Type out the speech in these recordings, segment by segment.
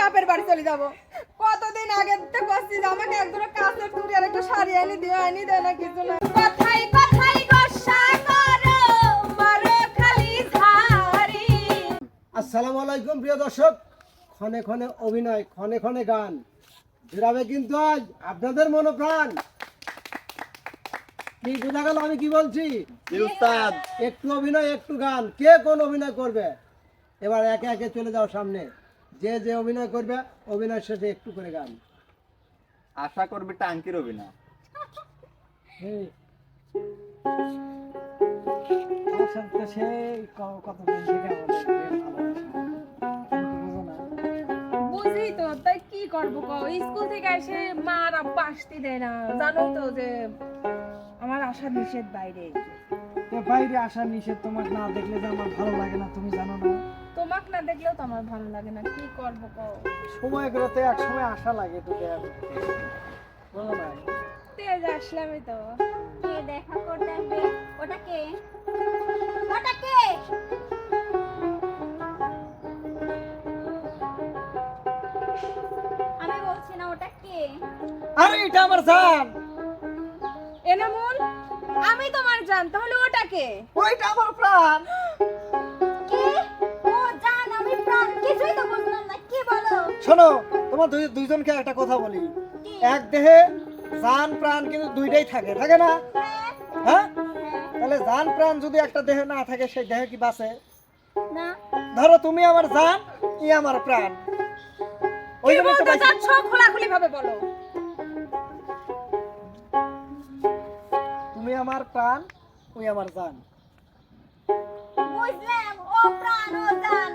বাপের বাড়ি চলে যাব। কতদিন আগে আমাকে একদম কাছের আর একটা সারি আনি দিও আনি দেয় না কিছু না আসসালামু আলাইকুম প্রিয় দর্শক। ক্ষণে ক্ষণে অভিনয় ক্ষণে ক্ষণে গান। জোরাবে কিন্তু আজ আপনাদের মনোপ্রাণ। কি বোঝা গেল আমি কি বলছি? একটু অভিনয় একটু গান। কে কোন অভিনয় করবে? এবার একে একে চলে যাও সামনে। যে যে অভিনয় করবে অভিনয় শেষে একটু করে গান। আশা করবি টাঙ্কি রবি না এই, আমার সাথে তো সেই কতদিন থেকে আমাদের প্রেম ভালোবাসা। তুমি তো বোঝো না। বুঝি তো তাই কি করব স্কুল থেকে এসে মা আর আব্বা আসতে দেয় না। জানোই তো যে আমার আশা নিষেধ বাইরে। তো বাইরে আসা নিষেধ তোমাকে না দেখলে যে আমার ভালো লাগে না তুমি জানো না? তোমাক না দেখলেও তো আমার ভালো লাগে না। কি করব কও? সময় গুলোতে এক সময় আশা লাগে তোকে বলো না। তেজ আসলামই তো। কে দেখা করতে আসবে? ওটা কে? ওটা কে? আমি বলছি না ওটা কে? আরে এটা আমার জান। এনামুল আমি তোমার জান তাহলে ওটাকে ওইটা আমার প্রাণ। শোনো তোমার দুই দুইজনকে একটা কথা বলি। এক দেহে জান প্রাণ কিন্তু দুইটাই থাকে থাকে না? হ্যাঁ, তাহলে জান প্রাণ যদি একটা দেহে না থাকে সেই দেহে কি বাঁচে? না। ধরো তুমি আমার জান ই আমার প্রাণ। ওই কি জন্যই তো খোলাখুলি ভাবে বলো। তুমি আমার প্রাণ ওই আমার জান। বুঝলাম ও প্রাণ ও জান।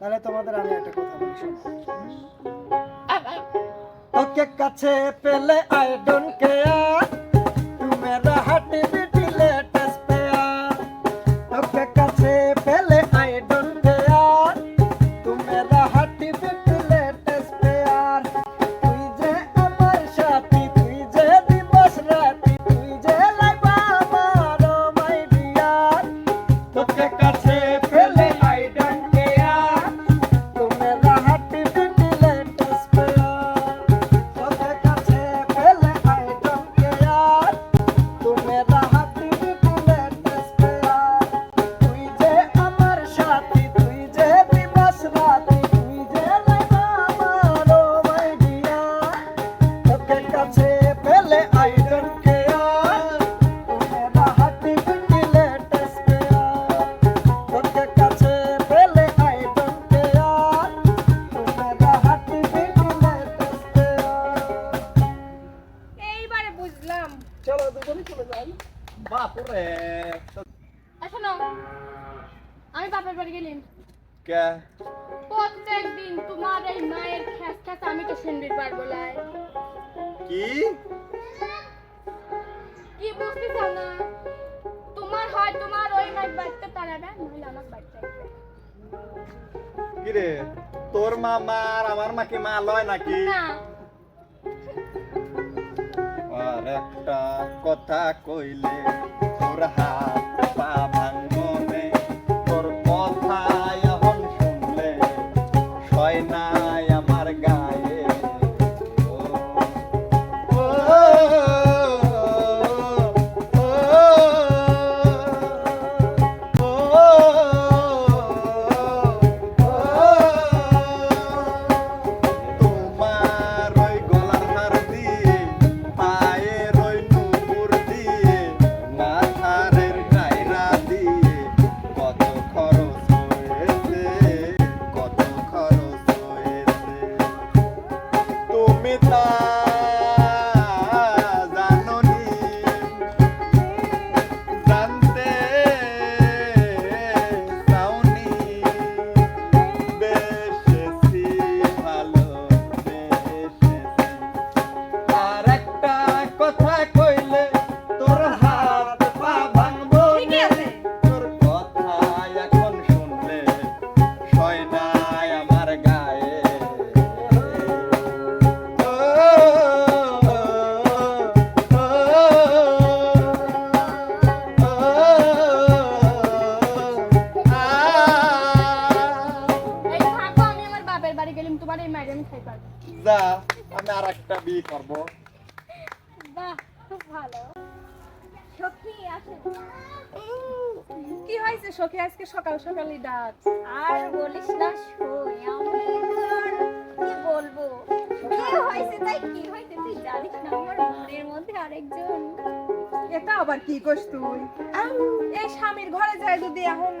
তাহলে তোমাদের আমি একটা কথা বলি ওকে কাছে পেলে আই ডোন্ট কেয়ার তুমি রাহাটি হার্ট বাপুরে শোনো আমি বাপের বাড়ি গেলাম কে? প্রত্যেক দিন তোমার এই মায়ের খ্যাস খ্যাস আমি তো শুনবি পারব লাই কি? কি বুঝতে চাও না? তোমার হয় তোমার ওই মায়ের বাড়িতে তাড়াবে নইলে আমার বাড়িতে কি রে তোর মা মা আর আমার মা কি মা লয় নাকি? না আর একটা কথা কইলে তোর হাত পা ভাঙনে আর বলিস না শোন আমি। তোর কি বলব? কি হয়েছে তাই? কি হয়েছে তুই জানিস না আমার মনের মধ্যে আরেকজন। এটা আবার কি কস তুই? এই স্বামীর ঘরে যায় যদি এখন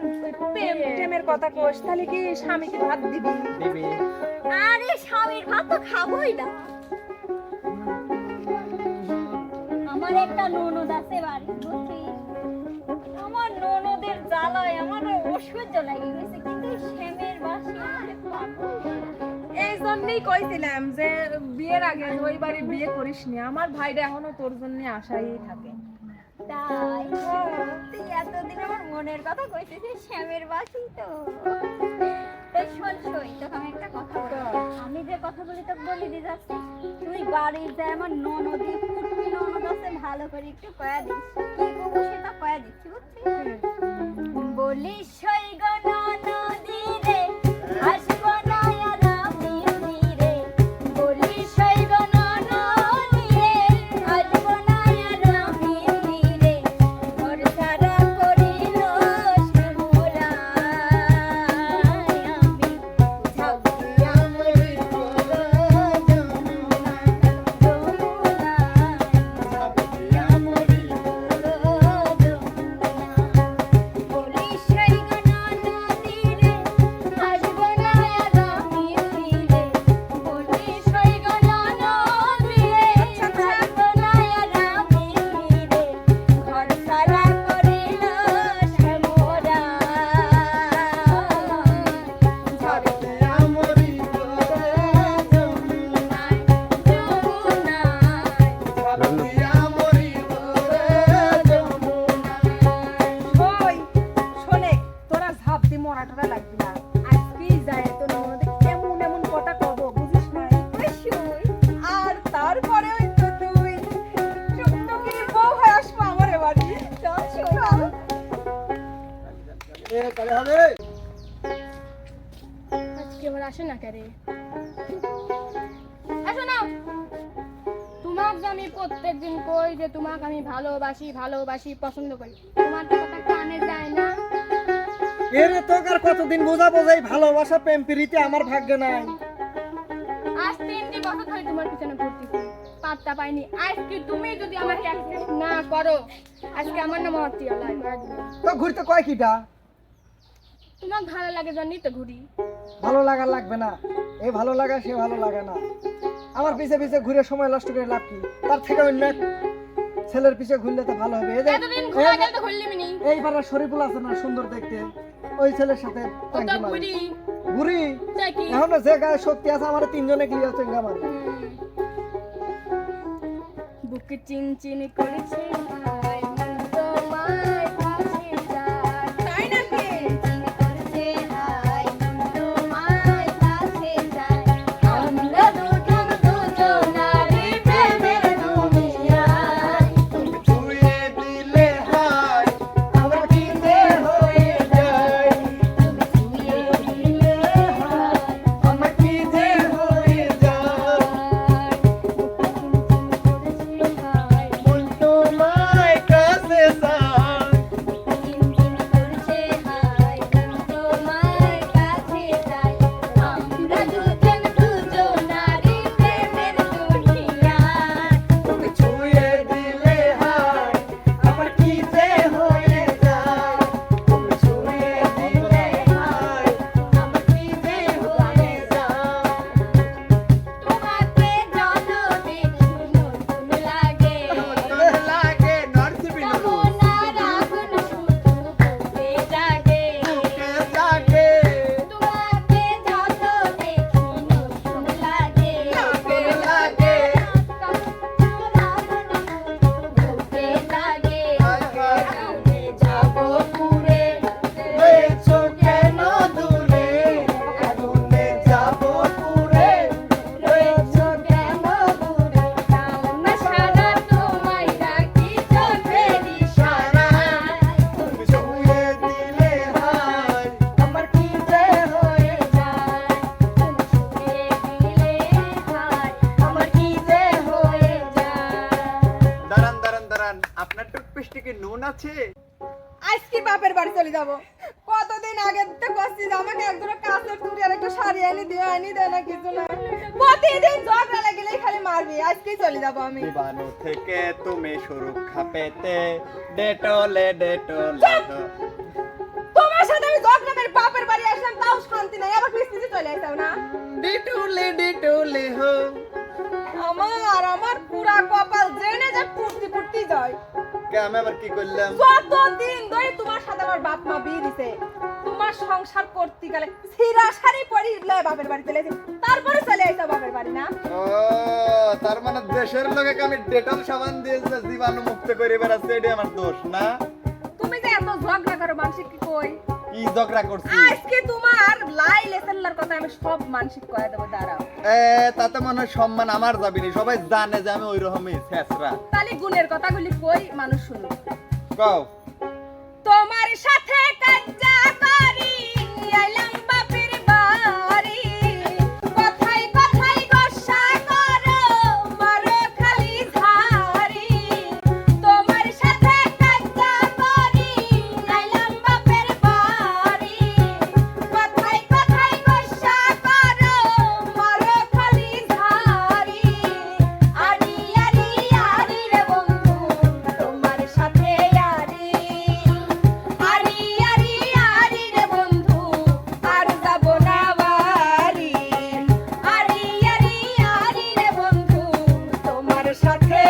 প্রেম প্রেমের কথা কোস তাহলে কি স্বামীকে ভাত দিবি? দিবি। আরে স্বামীর ভাত তো খাবোই না। আমার একটা ননদ আছে বাড়ি বুঝছিস জ্বালায় আমার অসহ্য লাগে গেছে কিন্তু এই শ্যামের বাসি। এই জন্যই কইছিলাম যে বিয়ের আগে ওই বাড়ি বিয়ে করিস নি আমার ভাইরা এখনও তোর জন্য আশাই থাকে। তাই তুই এতদিন আমার মনের কথা কইতেছিস শ্যামের বাসি তো। তোকে আমি একটা কথা বলি। আমি যে কথা বলি তোকে বলি দি যাচ্ছি তুই বাড়ি যায় আমার ননদি পুটকি ননদ আছে ভালো করে একটু কয়া দিস। কি করব সেটা কয়া দিচ্ছি বুঝছিস? বলিস সই গো এ কবে হবে। আজকে আবার আসে না কেরে আসো না তোমাক আমি প্রত্যেকদিন কই যে তোমাকে আমি ভালোবাসি ভালোবাসি পছন্দ করি। তোমার তো কথা কানে যায় না। এরে তোকে আর কতদিন বোঝা বোঝাই ভালোবাসা প্রেম প্রীতি আমার ভাগ্যে নাই। আজ তিনটি বছর ধরে তোমার পিছনে ঘুরতেছি। পাত্তা পাইনি। আজকে তুমি যদি আমাকে অ্যাকসেপ্ট না করো আজকে আমার নাম অর্তিয়া লাগবে তো ঘুরতে কয় কিটা? তোমার ভালো লাগে জন্যই তো ঘুরি। ভালো লাগা লাগবে না। এই ভালো লাগা সে ভালো লাগে না। আমার পিছে পিছে ঘুরে সময় নষ্ট করে লাভ কি? তার থেকে অন্য ছেলের পিছে ঘুরলে তো ভালো হবে। এই যে এতদিন ঘোরা গেল তো ঘুরলি মিনি। এই পাড়ার শরীফুল আছে না সুন্দর দেখতে। ওই ছেলের সাথে টাঙ্কি মারি। ঘুরি। ঘুরি? এখন যে গায়ে শক্তি আছে আমার তিনজনে ক্লিয়ার চেঙ্গা মারি বুকে চিন চিন করেছে কি নুন আছে? আজকে বাপের বাড়ি চলে যাব। কতদিন আগে তো কষ্ট আমাকে একদম কাছের চুড়ি আর একটা শাড়ি আনি দিও আনি দেয় না কিছু না প্রতিদিন ঝগড়া লাগলেই খালি মারবি আজকেই চলে যাব আমি। জীবাণু থেকে তুমি সুরক্ষা পেতে ডেটলে ডেটলে তোমার সাথে আমি ঝগড়া করে বাপের বাড়ি আসলাম তাও শান্তি নাই আবার কিস্তিতে চলে আইতাও না? ডেটলে ডেটলে হো। আমার আর আমার পুরা কপাল জেনে যে ফুর্তি ফুর্তি যায়। কে আমি আবার কি করলাম? কতদিন ধরে তোমার সাথে আমার বাপ মা বিয়ে দিছে তোমার সংসার করতে গেলে সিরা শাড়ি পরি লয় বাপের বাড়ি চলে তারপরে চলে আইতা বাপের বাড়ি না? ও তার মানে দেশের লোকে আমি ডেটল সাবান দিয়েছে জীবাণু মুক্ত করে বেড়াচ্ছে এটা আমার দোষ না? তুমি যে এত ঝগড়া করো মানসিক কি কই? কি ঝগড়া করছি। আজকে তোমার লাই লেসেল্লার কথা আমি সব মানসিক করে দেবো দাঁড়াও। এ তাতে মনে হয় সম্মান আমার যাবিনি সবাই জানে যে আমি ওই রকমই ছেঁচড়া। তাহলে গুণের কথাগুলি কই মানুষ শুনুক। কও। তোমার সাথে কাজ্জা সাথে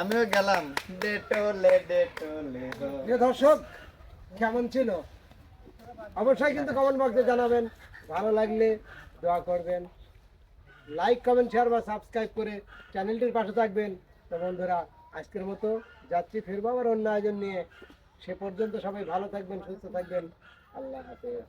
আমিও গেলাম। দর্শক, কেমন ছিল? অবশ্যই কিন্তু কমেন্ট বক্সে জানাবেন। ভালো লাগলে দোয়া করবেন। লাইক কমেন্ট শেয়ার বা সাবস্ক্রাইব করে চ্যানেলটির পাশে থাকবেন। তো বন্ধুরা, আজকের মতো যাচ্ছি ফিরবো আবার অন্য আয়োজন নিয়ে। সে পর্যন্ত সবাই ভালো থাকবেন, সুস্থ থাকবেন। আল্লাহ হাফেজ।